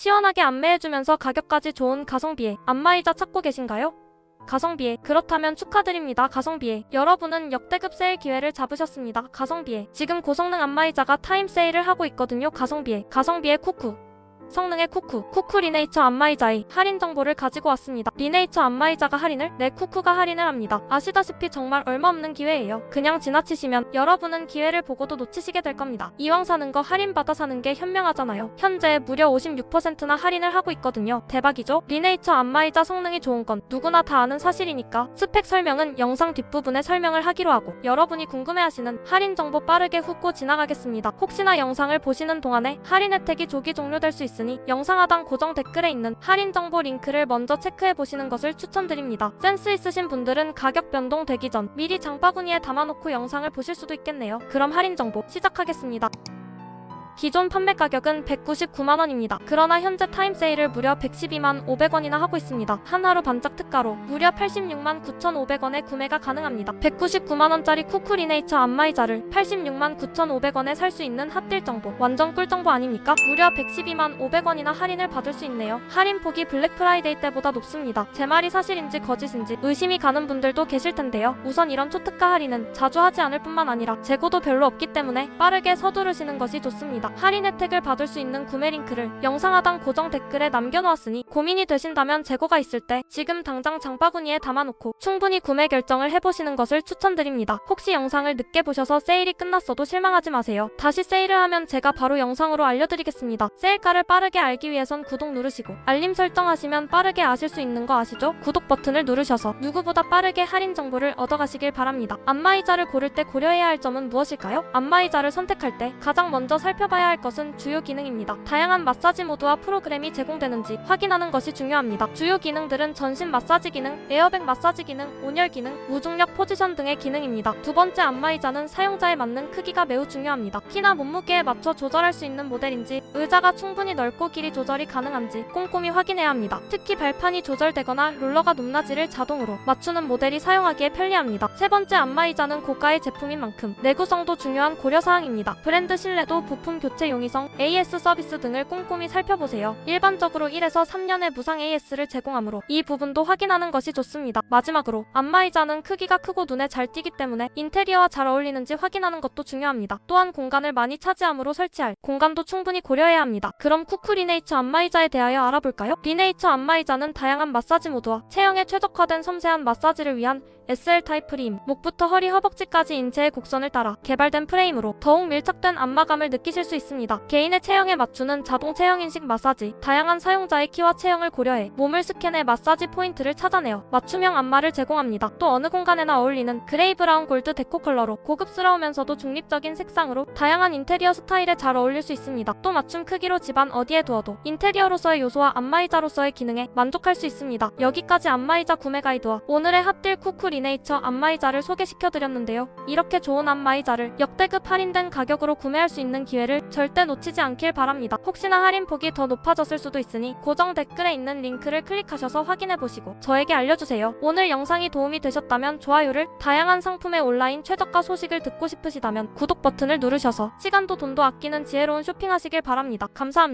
시원하게 안매해주면서 가격까지 좋은 가성비에 안마의자 찾고 계신가요? 가성비에 그렇다면 축하드립니다 가성비에. 여러분은 역대급 세일 기회를 잡으셨습니다 가성비에. 지금 고성능 안마의자가 타임 세일을 하고 있거든요 가성비에. 가성비에 쿠쿠 성능의 쿠쿠 쿠쿠 리네이처 안마의자의 할인 정보를 가지고 왔습니다. 리네이처 안마의자가 할인을 네 쿠쿠가 할인을 합니다. 아시다시피 정말 얼마 없는 기회예요. 그냥 지나치시면 여러분은 기회를 보고도 놓치시게 될 겁니다. 이왕 사는 거 할인 받아 사는 게 현명하잖아요. 현재 무려 56%나 할인을 하고 있거든요. 대박이죠? 리네이처 안마의자 성능이 좋은 건 누구나 다 아는 사실이니까 스펙 설명은 영상 뒷부분에 설명을 하기로 하고 여러분이 궁금해하시는 할인 정보 빠르게 훑고 지나가겠습니다. 혹시나 영상을 보시는 동안에 할인 혜택이 조기 종료될 수 있 으니 영상 하단 고정 댓글에 있는 할인 정보 링크를 먼저 체크해 보시는 것을 추천드립니다. 센스 있으신 분들은 가격 변동 되기 전 미리 장바구니에 담아놓고 영상을 보실 수도 있겠네요. 그럼 할인 정보 시작하겠습니다. 기존 판매 가격은 199만원입니다. 그러나 현재 타임 세일을 무려 112만 500원이나 하고 있습니다. 한하루 반짝 특가로 무려 86만 9,500원에 구매가 가능합니다. 199만원짜리 쿠쿠리네이처 안마의자를 86만 9,500원에 살 수 있는 핫딜 정보. 완전 꿀 정보 아닙니까? 무려 112만 500원이나 할인을 받을 수 있네요. 할인 폭이 블랙 프라이데이 때보다 높습니다. 제 말이 사실인지 거짓인지 의심이 가는 분들도 계실 텐데요. 우선 이런 초특가 할인은 자주 하지 않을 뿐만 아니라 재고도 별로 없기 때문에 빠르게 서두르시는 것이 좋습니다. 할인 혜택을 받을 수 있는 구매 링크를 영상 하단 고정 댓글에 남겨놓았으니 고민이 되신다면 재고가 있을 때 지금 당장 장바구니에 담아놓고 충분히 구매 결정을 해보시는 것을 추천드립니다. 혹시 영상을 늦게 보셔서 세일이 끝났어도 실망하지 마세요. 다시 세일을 하면 제가 바로 영상으로 알려드리겠습니다. 세일가를 빠르게 알기 위해선 구독 누르시고 알림 설정하시면 빠르게 아실 수 있는 거 아시죠? 구독 버튼을 누르셔서 누구보다 빠르게 할인 정보를 얻어가시길 바랍니다. 안마의자를 고를 때 고려해야 할 점은 무엇일까요? 안마의자를 선택할 때 가장 먼저 살펴 봐야 할 것은 주요 기능입니다. 다양한 마사지 모드와 프로그램이 제공되는지 확인하는 것이 중요합니다. 주요 기능들은 전신 마사지 기능, 에어백 마사지 기능, 온열 기능, 무중력 포지션 등의 기능입니다. 두 번째 안마의자는 사용자에 맞는 크기가 매우 중요합니다. 키나 몸무게에 맞춰 조절할 수 있는 모델인지 의자가 충분히 넓고 길이 조절이 가능한지 꼼꼼히 확인해야 합니다. 특히 발판이 조절되거나 롤러가 높낮이를 자동으로 맞추는 모델이 사용하기에 편리합니다. 세 번째 안마의자는 고가의 제품인 만큼 내구성도 중요한 고려사항입니다. 브랜드 신뢰도, 부품 교체 용이성, AS 서비스 등을 꼼꼼히 살펴보세요. 일반적으로 1에서 3년의 무상 AS를 제공하므로 이 부분도 확인하는 것이 좋습니다. 마지막으로 안마의자는 크기가 크고 눈에 잘 띄기 때문에 인테리어와 잘 어울리는지 확인하는 것도 중요합니다. 또한 공간을 많이 차지함으로 설치할 공간도 충분히 고려해야 합니다. 그럼 쿠쿠 리네이처 안마의자에 대하여 알아볼까요? 리네이처 안마의자는 다양한 마사지 모드와 체형에 최적화된 섬세한 마사지를 위한 SL 타입 프레임, 목부터 허리 허벅지까지 인체의 곡선을 따라 개발된 프레임으로 더욱 밀착된 안마감을 느끼실 수 있습니다. 개인의 체형에 맞추는 자동 체형 인식 마사지, 다양한 사용자의 키와 체형을 고려해 몸을 스캔해 마사지 포인트를 찾아내어 맞춤형 안마를 제공합니다. 또 어느 공간에나 어울리는 그레이 브라운 골드 데코 컬러로 고급스러우면서도 중립적인 색상으로 다양한 인테리어 스타일에 잘 어울릴 수 있습니다. 또 맞춤 크기로 집안 어디에 두어도 인테리어로서의 요소와 안마의자로서의 기능에 만족할 수 있습니다. 여기까지 안마의자 구매 가이드와 오늘의 핫딜 쿠쿠 리네이처 안마의자를 소개시켜드렸는데요. 이렇게 좋은 안마의자를 역대급 할인된 가격으로 구매할 수 있는 절대 놓치지 않길 바랍니다. 혹시나 할인 폭이 더 높아졌을 수도 있으니 고정 댓글에 있는 링크를 클릭하셔서 확인해보시고 저에게 알려주세요. 오늘 영상이 도움이 되셨다면 좋아요를 다양한 상품의 온라인 최저가 소식을 듣고 싶으시다면 구독 버튼을 누르셔서 시간도 돈도 아끼는 지혜로운 쇼핑하시길 바랍니다. 감사합니다.